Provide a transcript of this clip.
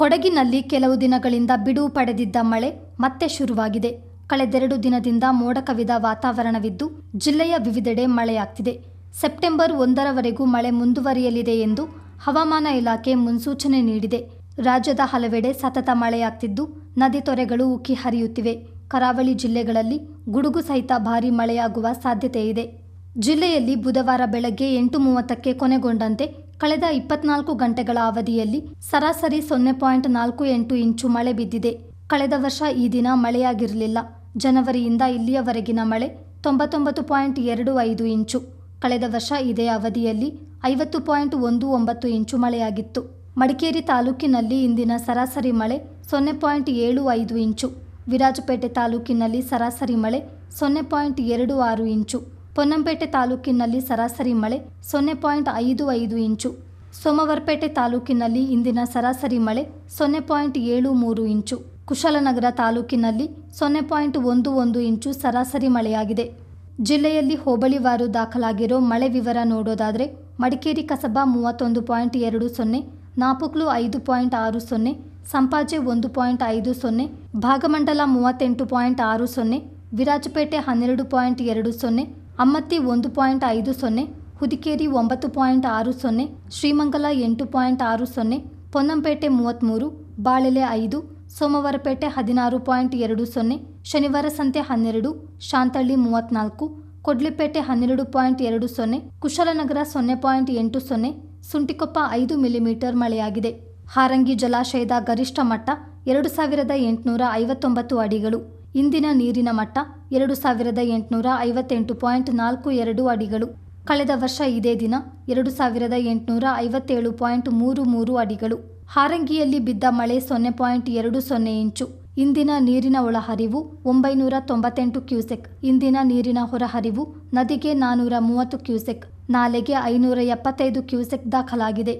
ಕೊಡಗಿನಲ್ಲಿ ಕೆಲವು ದಿನಗಳಿಂದ ಬಿಡುವು ಪಡೆದಿದ್ದ ಮಳೆ ಮತ್ತೆ ಶುರುವಾಗಿದೆ. ಕಳೆದೆರಡು ದಿನದಿಂದ ಮೋಡ ಕವಿದ ವಾತಾವರಣವಿದ್ದು, ಜಿಲ್ಲೆಯ ವಿವಿಧೆಡೆ ಮಳೆಯಾಗ್ತಿದೆ. ಸೆಪ್ಟೆಂಬರ್ ಒಂದರವರೆಗೂ ಮಳೆ ಮುಂದುವರಿಯಲಿದೆ ಎಂದು ಹವಾಮಾನ ಇಲಾಖೆ ಮುನ್ಸೂಚನೆ ನೀಡಿದೆ. ರಾಜ್ಯದ ಹಲವೆಡೆ ಸತತ ಮಳೆಯಾಗ್ತಿದ್ದು, ನದಿ ತೊರೆಗಳು ಉಕ್ಕಿ ಹರಿಯುತ್ತಿವೆ. ಕರಾವಳಿ ಜಿಲ್ಲೆಗಳಲ್ಲಿ ಗುಡುಗು ಸಹಿತ ಭಾರೀ ಮಳೆಯಾಗುವ ಸಾಧ್ಯತೆ ಇದೆ ಜಿಲ್ಲೆಯಲ್ಲಿ ಬುಧವಾರ ಬೆಳಗ್ಗೆ ಎಂಟು ಮೂವತ್ತಕ್ಕೆ ಕೊನೆಗೊಂಡಂತೆ ಕಳೆದ ಇಪ್ಪತ್ನಾಲ್ಕು ಗಂಟೆಗಳ ಅವಧಿಯಲ್ಲಿ ಸರಾಸರಿ ಸೊನ್ನೆ ಪಾಯಿಂಟ್ ನಾಲ್ಕು ಎಂಟು ಇಂಚು ಮಳೆ ಬಿದ್ದಿದೆ. ಕಳೆದ ವರ್ಷ ಈ ದಿನ ಮಳೆಯಾಗಿರಲಿಲ್ಲ. ಜನವರಿಯಿಂದ ಇಲ್ಲಿಯವರೆಗಿನ ಮಳೆ ತೊಂಬತ್ತೊಂಬತ್ತು ಪಾಯಿಂಟ್ ಎರಡು ಐದು ಇಂಚು. ಕಳೆದ ವರ್ಷ ಇದೇ ಅವಧಿಯಲ್ಲಿ ಐವತ್ತು ಪಾಯಿಂಟ್ ಒಂದು ಒಂಬತ್ತು ಇಂಚು ಮಳೆಯಾಗಿತ್ತು. ಮಡಿಕೇರಿ ತಾಲೂಕಿನಲ್ಲಿ ಇಂದಿನ ಸರಾಸರಿ ಮಳೆ ಸೊನ್ನೆ ಪಾಯಿಂಟ್ ಏಳು ಐದು ಇಂಚು. ವಿರಾಜಪೇಟೆ ತಾಲೂಕಿನಲ್ಲಿ ಸರಾಸರಿ ಮಳೆ ಸೊನ್ನೆ ಪಾಯಿಂಟ್ ಎರಡು ಆರು ಇಂಚು. ಪೊನ್ನಂಪೇಟೆ ತಾಲೂಕಿನಲ್ಲಿ ಸರಾಸರಿ ಮಳೆ ಸೊನ್ನೆ ಪಾಯಿಂಟ್ ಐದು ಐದು ಇಂಚು. ಸೋಮವಾರಪೇಟೆ ತಾಲೂಕಿನಲ್ಲಿ ಇಂದಿನ ಸರಾಸರಿ ಮಳೆ ಸೊನ್ನೆ ಪಾಯಿಂಟ್ ಏಳು ಮೂರು ಇಂಚು. ಕುಶಾಲನಗರ ತಾಲೂಕಿನಲ್ಲಿ ಸೊನ್ನೆ ಪಾಯಿಂಟ್ ಒಂದು ಒಂದು ಇಂಚು ಸರಾಸರಿ ಮಳೆಯಾಗಿದೆ. ಜಿಲ್ಲೆಯಲ್ಲಿ ಹೋಬಳಿವಾರು ದಾಖಲಾಗಿರೋ ಮಳೆ ವಿವರ ನೋಡೋದಾದರೆ ಮಡಿಕೇರಿ ಕಸಬಾ ಮೂವತ್ತೊಂದು ಪಾಯಿಂಟ್ ಎರಡು ಸೊನ್ನೆ, ನಾಪುಕ್ಲು ಐದು ಪಾಯಿಂಟ್ ಆರು ಸೊನ್ನೆ, ಸಂಪಾಜೆ ಒಂದು ಪಾಯಿಂಟ್ ಐದು ಸೊನ್ನೆ, ಭಾಗಮಂಡಲ ಮೂವತ್ತೆಂಟು ಪಾಯಿಂಟ್ ಆರು ಸೊನ್ನೆ, ವಿರಾಜಪೇಟೆ ಹನ್ನೆರಡು ಪಾಯಿಂಟ್ ಎರಡು ಸೊನ್ನೆ ಅಮ್ಮತ್ತಿ ಒಂದು ಪಾಯಿಂಟ್ ಐದು ಸೊನ್ನೆ, ಹುದಿಕೇರಿ ಒಂಬತ್ತು ಪಾಯಿಂಟ್ ಆರು ಸೊನ್ನೆ, ಶ್ರೀಮಂಗಲ ಎಂಟು ಪಾಯಿಂಟ್ ಆರು ಸೊನ್ನೆ, ಪೊನ್ನಂಪೇಟೆ ಮೂವತ್ತ್ಮೂರು ಬಾಳೆಲೆ ಐದು, ಸೋಮವಾರಪೇಟೆ ಹದಿನಾರು ಪಾಯಿಂಟ್ ಎರಡು ಸೊನ್ನೆ, ಶನಿವಾರ ಸಂತೆ ಹನ್ನೆರಡು, ಶಾಂತಳ್ಳಿ ಮೂವತ್ತ್ನಾಲ್ಕು ಕೊಡ್ಲಿಪೇಟೆ ಹನ್ನೆರಡು ಪಾಯಿಂಟ್ ಎರಡು ಸೊನ್ನೆ, ಕುಶಾಲನಗರ ಸೊನ್ನೆ ಪಾಯಿಂಟ್ ಎಂಟು ಸೊನ್ನೆ, ಸುಂಟಿಕೊಪ್ಪ ಐದು ಮಿಲಿಮೀಟರ್ ಮಳೆಯಾಗಿದೆ. ಹಾರಂಗಿ ಜಲಾಶಯದ ಗರಿಷ್ಠ ಮಟ್ಟ ಎರಡು ಸಾವಿರದ ಎಂಟುನೂರ ಐವತ್ತೊಂಬತ್ತು ಅಡಿಗಳು. ಇಂದಿನ ನೀರಿನ ಮಟ್ಟ ಎರಡು ಸಾವಿರದ ಎಂಟುನೂರ ಐವತ್ತೆಂಟು ಪಾಯಿಂಟ್ ನಾಲ್ಕು ಎರಡು ಅಡಿಗಳು. ಕಳೆದ ವರ್ಷ ಇದೇ ದಿನ ಎರಡು ಸಾವಿರದ ಎಂಟುನೂರ ಐವತ್ತೇಳು ಪಾಯಿಂಟ್ ಮೂರು ಮೂರು ಅಡಿಗಳು. ಹಾರಂಗಿಯಲ್ಲಿ ಬಿದ್ದ ಮಳೆ ಸೊನ್ನೆ ಪಾಯಿಂಟ್ ಎರಡು ಸೊನ್ನೆ ಇಂಚು. ಇಂದಿನ ನೀರಿನ ಒಳಹರಿವು ಒಂಬೈನೂರ ತೊಂಬತ್ತೆಂಟು ಕ್ಯೂಸೆಕ್. ಇಂದಿನ ನೀರಿನ ಹೊರಹರಿವು ನದಿಗೆ ನಾನೂರ ಮೂವತ್ತು ಕ್ಯೂಸೆಕ್. ನಾಲೆಗೆ ಐನೂರ ಎಪ್ಪತ್ತೈದು ಕ್ಯೂಸೆಕ್ ದಾಖಲಾಗಿದೆ.